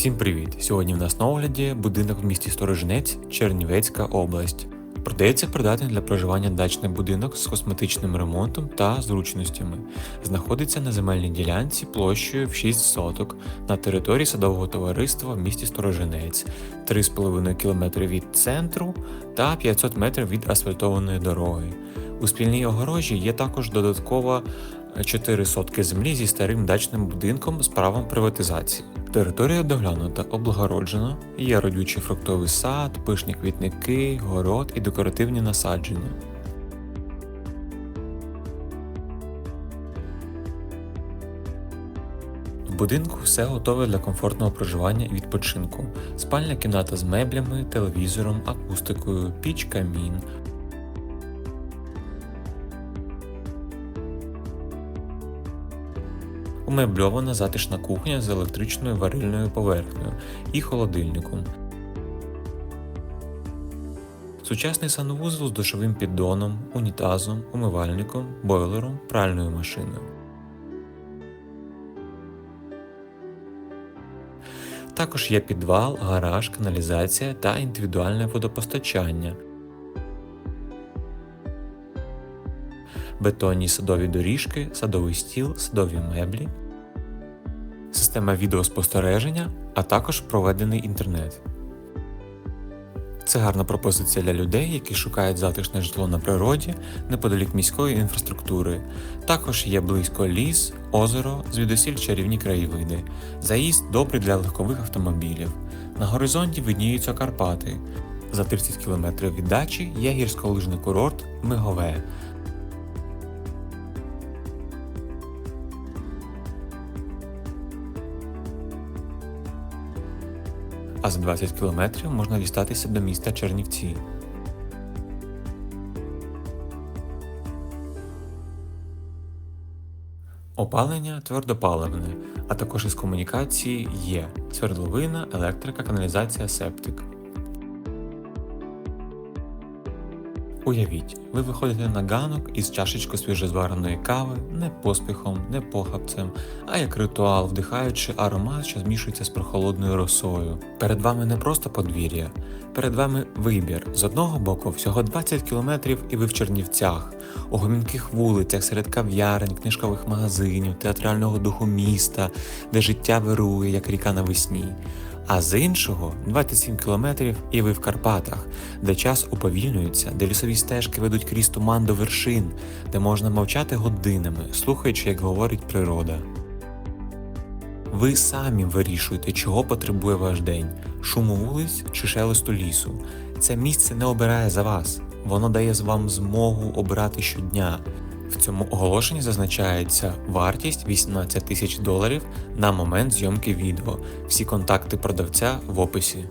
Всім привіт! Сьогодні в нас на огляді будинок в місті Сторожинець, Чернівецька область. Продається придатний для проживання дачний будинок з косметичним ремонтом та зручностями. Знаходиться на земельній ділянці площею в 6 соток на території садового товариства в місті Сторожинець, 3,5 км від центру та 500 метрів від асфальтованої дороги. У спільній огорожі є також додаткова 4 сотки землі зі старим дачним будинком з правом приватизації. Територія доглянута, облагороджена, є родючий фруктовий сад, пишні квітники, город і декоративні насадження. В будинку все готове для комфортного проживання і відпочинку. Спальня кімната з меблями, телевізором, акустикою, піч камін, Умебльована затишна кухня з електричною варильною поверхнею і холодильником. Сучасний санвузол з душовим піддоном, унітазом, умивальником, бойлером, пральною машиною. Також є підвал, гараж, каналізація та індивідуальне водопостачання. Бетонні садові доріжки, садовий стіл, садові меблі, система відеоспостереження, а також проведений інтернет. Це гарна пропозиція для людей, які шукають затишне житло на природі неподалік міської інфраструктури. Також є близько ліс, озеро, звідусіль чарівні краєвиди. Заїзд добрий для легкових автомобілів. На горизонті видніються Карпати. За 30 км від дачі є гірськолижний курорт Мигове. А за 20 кілометрів можна дістатися до міста Чернівці. Опалення твердопаливне, а також із комунікації є свердловина, електрика, каналізація, септик. Уявіть, ви виходите на ганок із чашечкою свіжозвареної кави, не поспіхом, не похапцем, а як ритуал, вдихаючи аромат, що змішується з прохолодною росою. Перед вами не просто подвір'я, перед вами вибір. З одного боку, всього 20 кілометрів і ви в Чернівцях, у гомінких вулицях, серед кав'ярень, книжкових магазинів, театрального духу міста, де життя вирує, як ріка навесні а з іншого 27 кілометрів і ви в Карпатах, де час уповільнюється, де лісові стежки ведуть крізь туман до вершин, де можна мовчати годинами, слухаючи, як говорить природа. Ви самі вирішуєте, чого потребує ваш день шуму вулиць чи шелесту лісу. Це місце не обирає за вас, воно дає вам змогу обирати щодня. В цьому оголошенні зазначається вартість 18 тисяч доларів на момент зйомки відео. Всі контакти продавця в описі.